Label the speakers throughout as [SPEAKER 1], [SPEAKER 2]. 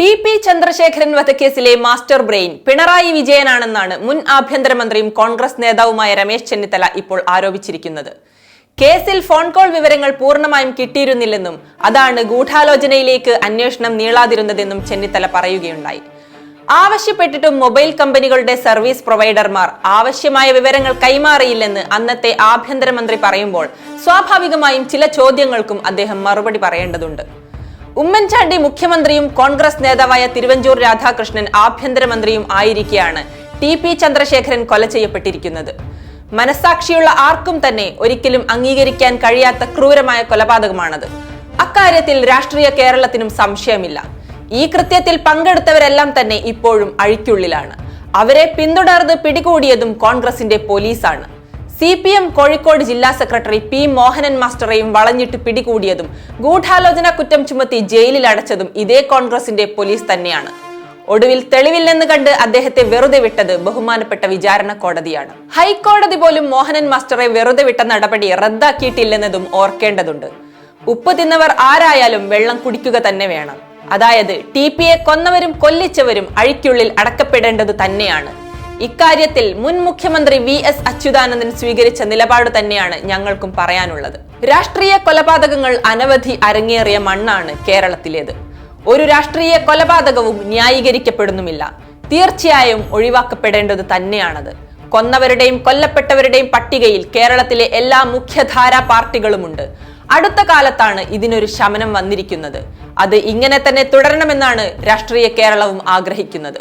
[SPEAKER 1] T P Chandrasekharan വധക്കേസിലെ master brain Pinarayi വിജയനാണെന്നാണ് മുൻ ആഭ്യന്തരമന്ത്രിയും കോൺഗ്രസ് നേതാവുമായ രമേശ് ചെന്നിത്തല ഇപ്പോൾ ആരോപിച്ചിരിക്കുന്നത്. കേസിൽ ഫോൺ കോൾ വിവരങ്ങൾ പൂർണമായും കിട്ടിയിരുന്നില്ലെന്നും അതാണ് ഗൂഢാലോചനയിലേക്ക് അന്വേഷണം നീളാതിരുന്നതെന്നും ചെന്നിത്തല പറയുകയുണ്ടായി. ആവശ്യപ്പെട്ടിട്ടും മൊബൈൽ കമ്പനികളുടെ സർവീസ് പ്രൊവൈഡർമാർ ആവശ്യമായ വിവരങ്ങൾ കൈമാറിയില്ലെന്ന് അന്നത്തെ ആഭ്യന്തരമന്ത്രി പറയുമ്പോൾ സ്വാഭാവികമായും ചില ചോദ്യങ്ങൾക്കും അദ്ദേഹം മറുപടി പറയേണ്ടതുണ്ട്. ഉമ്മൻചാണ്ടി മുഖ്യമന്ത്രിയും കോൺഗ്രസ് നേതാവായ തിരുവഞ്ചൂർ രാധാകൃഷ്ണൻ ആഭ്യന്തരമന്ത്രിയും ആയിരിക്കെയാണ് ടി പി ചന്ദ്രശേഖരൻ കൊല ചെയ്യപ്പെട്ടിരിക്കുന്നത്. മനസാക്ഷിയുള്ള ആർക്കും തന്നെ ഒരിക്കലും അംഗീകരിക്കാൻ കഴിയാത്ത ക്രൂരമായ കൊലപാതകമാണത്. അക്കാര്യത്തിൽ രാഷ്ട്രീയ കേരളത്തിനും സംശയമില്ല. ഈ കൃത്യത്തിൽ പങ്കെടുത്തവരെല്ലാം തന്നെ ഇപ്പോഴും അഴിക്കുള്ളിലാണ്. അവരെ പിന്തുടർന്ന് പിടികൂടിയതും കോൺഗ്രസിന്റെ പോലീസാണ്. സി പി എം കോഴിക്കോട് ജില്ലാ സെക്രട്ടറി പി മോഹനൻ മാസ്റ്ററെയും വളഞ്ഞിട്ട് പിടികൂടിയതും ഗൂഢാലോചന കുറ്റം ചുമത്തി ജയിലിൽ അടച്ചതും ഇതേ കോൺഗ്രസിന്റെ പോലീസ് തന്നെയാണ്. ഒടുവിൽ തെളിവില്ലെന്ന് കണ്ട് അദ്ദേഹത്തെ വെറുതെ വിട്ടത് ബഹുമാനപ്പെട്ട വിചാരണ കോടതിയാണ്. ഹൈക്കോടതി പോലും മോഹനൻ മാസ്റ്ററെ വെറുതെ വിട്ട നടപടി റദ്ദാക്കിയിട്ടില്ലെന്നതും ഓർക്കേണ്ടതുണ്ട്. ഉപ്പ് തിന്നവർ ആരായാലും വെള്ളം കുടിക്കുക തന്നെ വേണം. അതായത് ടി പി എ കൊന്നവരും കൊല്ലിച്ചവരും അഴിക്കുള്ളിൽ അടക്കപ്പെടേണ്ടത് തന്നെയാണ്. ഇക്കാര്യത്തിൽ മുൻ മുഖ്യമന്ത്രി വി എസ് അച്യുതാനന്ദൻ സ്വീകരിച്ച നിലപാട് തന്നെയാണ് ഞങ്ങൾക്കും പറയാനുള്ളത്. രാഷ്ട്രീയ കൊലപാതകങ്ങൾ അനവധി അരങ്ങേറിയ മണ്ണാണ് കേരളത്തിലേത്. ഒരു രാഷ്ട്രീയ കൊലപാതകവും ന്യായീകരിക്കപ്പെടുന്നുമില്ല. തീർച്ചയായും ഒഴിവാക്കപ്പെടേണ്ടത് തന്നെയാണത്. കൊന്നവരുടെയും കൊല്ലപ്പെട്ടവരുടെയും പട്ടികയിൽ കേരളത്തിലെ എല്ലാ മുഖ്യധാരാ പാർട്ടികളുമുണ്ട്. അടുത്ത കാലത്താണ് ഇതിനൊരു ശമനം വന്നിരിക്കുന്നത്. അത് ഇങ്ങനെ തന്നെ തുടരണമെന്നാണ് രാഷ്ട്രീയ കേരളവും ആഗ്രഹിക്കുന്നത്.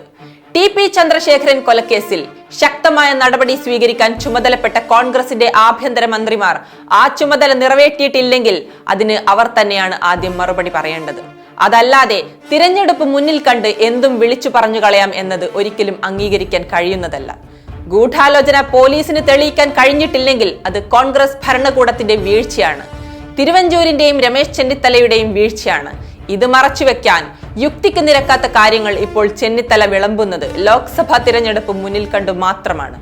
[SPEAKER 1] ടി പി ചന്ദ്രശേഖരൻ കൊലക്കേസിൽ ശക്തമായ നടപടി സ്വീകരിക്കാൻ ചുമതലപ്പെട്ട കോൺഗ്രസിന്റെ ആഭ്യന്തര മന്ത്രിമാർ ആ ചുമതല നിറവേറ്റിയിട്ടില്ലെങ്കിൽ അതിന് അവർ തന്നെയാണ് ആദ്യം മറുപടി പറയേണ്ടത്. അതല്ലാതെ തിരഞ്ഞെടുപ്പ് മുന്നിൽ കണ്ട് എന്തും വിളിച്ചു പറഞ്ഞു കളയാം എന്നത് ഒരിക്കലും അംഗീകരിക്കാൻ കഴിയുന്നതല്ല. ഗൂഢാലോചന പോലീസിന് തെളിയിക്കാൻ കഴിഞ്ഞിട്ടില്ലെങ്കിൽ അത് കോൺഗ്രസ് ഭരണകൂടത്തിന്റെ വീഴ്ചയാണ്. തിരുവഞ്ചൂരിന്റെയും രമേശ് ചെന്നിത്തലയുടെയും വീഴ്ചയാണ്. ഇത് മറച്ചുവെക്കാൻ യുക്തിക്ക് നിരക്കാത്ത കാര്യങ്ങൾ ഇപ്പോൾ ചെന്നിത്തല വിളമ്പുന്നത് ലോക്സഭാ തിരഞ്ഞെടുപ്പ് മുന്നിൽ കണ്ടു മാത്രമാണ്.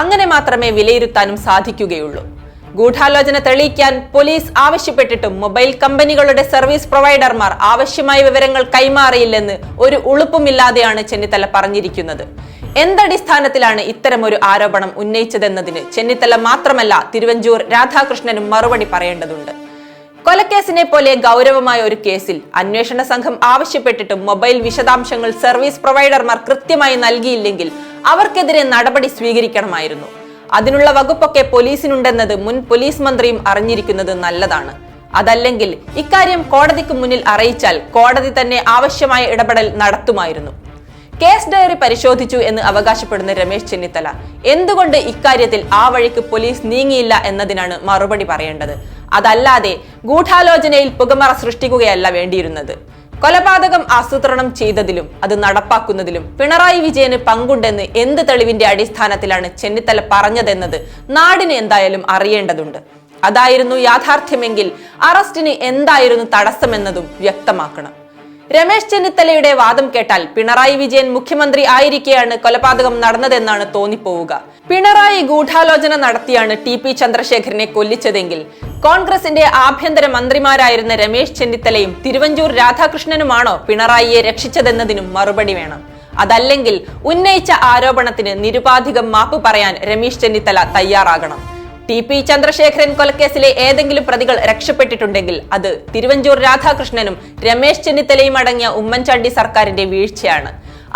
[SPEAKER 1] അങ്ങനെ മാത്രമേ വിലയിരുത്താനും സാധിക്കുകയുള്ളൂ. ഗൂഢാലോചന തെളിയിക്കാൻ പോലീസ് ആവശ്യപ്പെട്ടിട്ടും മൊബൈൽ കമ്പനികളുടെ സർവീസ് പ്രൊവൈഡർമാർ ആവശ്യമായ വിവരങ്ങൾ കൈമാറിയില്ലെന്ന് ഒരു ഉളുപ്പുമില്ലാതെയാണ് ചെന്നിത്തല പറഞ്ഞിരിക്കുന്നത്. എന്തടിസ്ഥാനത്തിലാണ് ഇത്തരമൊരു ആരോപണം ഉന്നയിച്ചതെന്നതിന് ചെന്നിത്തല മാത്രമല്ല തിരുവഞ്ചൂർ രാധാകൃഷ്ണനും മറുപടി പറയേണ്ടതുണ്ട്. കൊലക്കേസിനെ പോലെ ഗൗരവമായ ഒരു കേസിൽ അന്വേഷണ സംഘം ആവശ്യപ്പെട്ടിട്ടും മൊബൈൽ വിശദാംശങ്ങൾ സർവീസ് പ്രൊവൈഡർമാർ കൃത്യമായി നൽകിയില്ലെങ്കിൽ അവർക്കെതിരെ നടപടി സ്വീകരിക്കണമായിരുന്നു. അതിനുള്ള വകുപ്പൊക്കെ പോലീസിനുണ്ടെന്നത് മുൻ പോലീസ് മന്ത്രിയും അറിഞ്ഞിരിക്കുന്നത് നല്ലതാണ്. അതല്ലെങ്കിൽ ഇക്കാര്യം കോടതിക്ക് മുന്നിൽ അറിയിച്ചാൽ കോടതി തന്നെ ആവശ്യമായ ഇടപെടൽ നടത്തുമായിരുന്നു. കേസ് ഡയറി പരിശോധിച്ചു എന്ന് അവകാശപ്പെടുന്ന രമേശ് ചെന്നിത്തല. എന്തുകൊണ്ട് ഇക്കാര്യത്തിൽ ആ വഴിക്ക് പോലീസ് നീങ്ങിയില്ല എന്നതിനാണ് മറുപടി പറയേണ്ടത്? അതല്ലാതെ ഗൂഢാലോചനയിൽ പുകമറ സൃഷ്ടിക്കുകയല്ല വേണ്ടിയിരുന്നത്. കൊലപാതകം ആസൂത്രണം ചെയ്തതിലും അത് നടപ്പാക്കുന്നതിലും പിണറായി വിജയന് പങ്കുണ്ടെന്ന് എന്ത് തെളിവിന്റെ അടിസ്ഥാനത്തിലാണ് ചെന്നിത്തല പറഞ്ഞതെന്നത് നാടിന് എന്തായാലും അറിയേണ്ടതുണ്ട്. അതായിരുന്നു യാഥാർത്ഥ്യമെങ്കിൽ അറസ്റ്റിന് എന്തായിരുന്നു തടസ്സമെന്നതും വ്യക്തമാക്കണം. രമേശ് ചെന്നിത്തലയുടെ വാദം കേട്ടാൽ പിണറായി വിജയൻ മുഖ്യമന്ത്രി ആയിരിക്കെയാണ് കൊലപാതകം നടന്നതെന്നാണ് തോന്നിപ്പോവുക. പിണറായി ഗൂഢാലോചന നടത്തിയാണ് ടി പി ചന്ദ്രശേഖരനെ കൊല്ലിച്ചതെങ്കിൽ കോൺഗ്രസിന്റെ ആഭ്യന്തര മന്ത്രിമാരായിരുന്ന രമേശ് ചെന്നിത്തലയും തിരുവഞ്ചൂർ രാധാകൃഷ്ണനുമാണോ പിണറായിയെ രക്ഷിച്ചതെന്നതിനും മറുപടി വേണം. അതല്ലെങ്കിൽ ഉന്നയിച്ച ആരോപണത്തിന് നിരുപാധികം മാപ്പ് പറയാൻ രമേശ് ചെന്നിത്തല തയ്യാറാകണം. ടി പി ചന്ദ്രശേഖരൻ കൊലക്കേസിലെ ഏതെങ്കിലും പ്രതികൾ രക്ഷപ്പെട്ടിട്ടുണ്ടെങ്കിൽ അത് തിരുവഞ്ചൂർ രാധാകൃഷ്ണനും രമേശ് ചെന്നിത്തലയും അടങ്ങിയ ഉമ്മൻചാണ്ടി സർക്കാരിന്റെ വീഴ്ചയാണ്.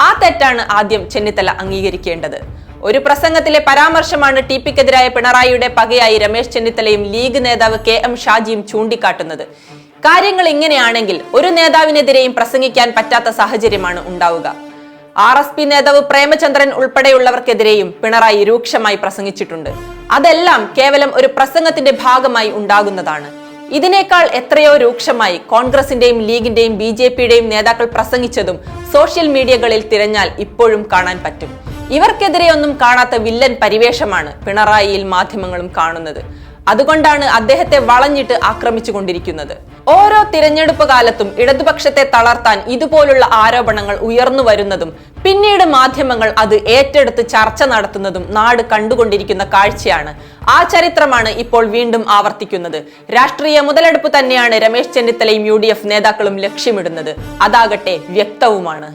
[SPEAKER 1] ആ തെറ്റാണ് ആദ്യം ചെന്നിത്തല അംഗീകരിക്കേണ്ടത്. ഒരു പ്രസംഗത്തിലെ പരാമർശമാണ് ടി പിക്കെതിരായ പിണറായിയുടെ പകയായി രമേശ് ചെന്നിത്തലയും ലീഗ് നേതാവ് കെ എം ഷാജിയും ചൂണ്ടിക്കാട്ടുന്നത്. കാര്യങ്ങൾ ഇങ്ങനെയാണെങ്കിൽ ഒരു നേതാവിനെതിരെയും പ്രസംഗിക്കാൻ പറ്റാത്ത സാഹചര്യമാണ് ഉണ്ടാവുക. ആർ എസ് പി നേതാവ് പ്രേമചന്ദ്രൻ ഉൾപ്പെടെയുള്ളവർക്കെതിരെയും പിണറായി രൂക്ഷമായി പ്രസംഗിച്ചിട്ടുണ്ട്. അതെല്ലാം കേവലം ഒരു പ്രസംഗത്തിന്റെ ഭാഗമായി ഉണ്ടാകുന്നതാണ്. ഇതിനേക്കാൾ എത്രയോ രൂക്ഷമായി കോൺഗ്രസിന്റെയും ലീഗിന്റെയും ബി ജെ പിയുടെയും നേതാക്കൾ പ്രസംഗിച്ചതും സോഷ്യൽ മീഡിയകളിൽ തിരഞ്ഞാൽ ഇപ്പോഴും കാണാൻ പറ്റും. ഇവർക്കെതിരെ ഒന്നും കാണാത്ത വില്ലൻ പരിവേഷമാണ് പിണറായിയിൽ മാധ്യമങ്ങളും കാണുന്നത്. അതുകൊണ്ടാണ് അദ്ദേഹത്തെ വളഞ്ഞിട്ട് ആക്രമിച്ചു കൊണ്ടിരിക്കുന്നത് ഓരോ തിരഞ്ഞെടുപ്പ് കാലത്തും ഇടതുപക്ഷത്തെ തളർത്താൻ ഇതുപോലുള്ള ആരോപണങ്ങൾ ഉയർന്നു വരുന്നതും പിന്നീട് മാധ്യമങ്ങൾ അത് ഏറ്റെടുത്ത് ചർച്ച നടത്തുന്നതും നാട് കണ്ടുകൊണ്ടിരിക്കുന്ന കാഴ്ചയാണ്. ആ ചരിത്രമാണ് ഇപ്പോൾ വീണ്ടും ആവർത്തിക്കുന്നത്. രാഷ്ട്രീയ മുതലെടുപ്പ് തന്നെയാണ് രമേശ് ചെന്നിത്തലയും യു നേതാക്കളും ലക്ഷ്യമിടുന്നത്. അതാകട്ടെ വ്യക്തവുമാണ്.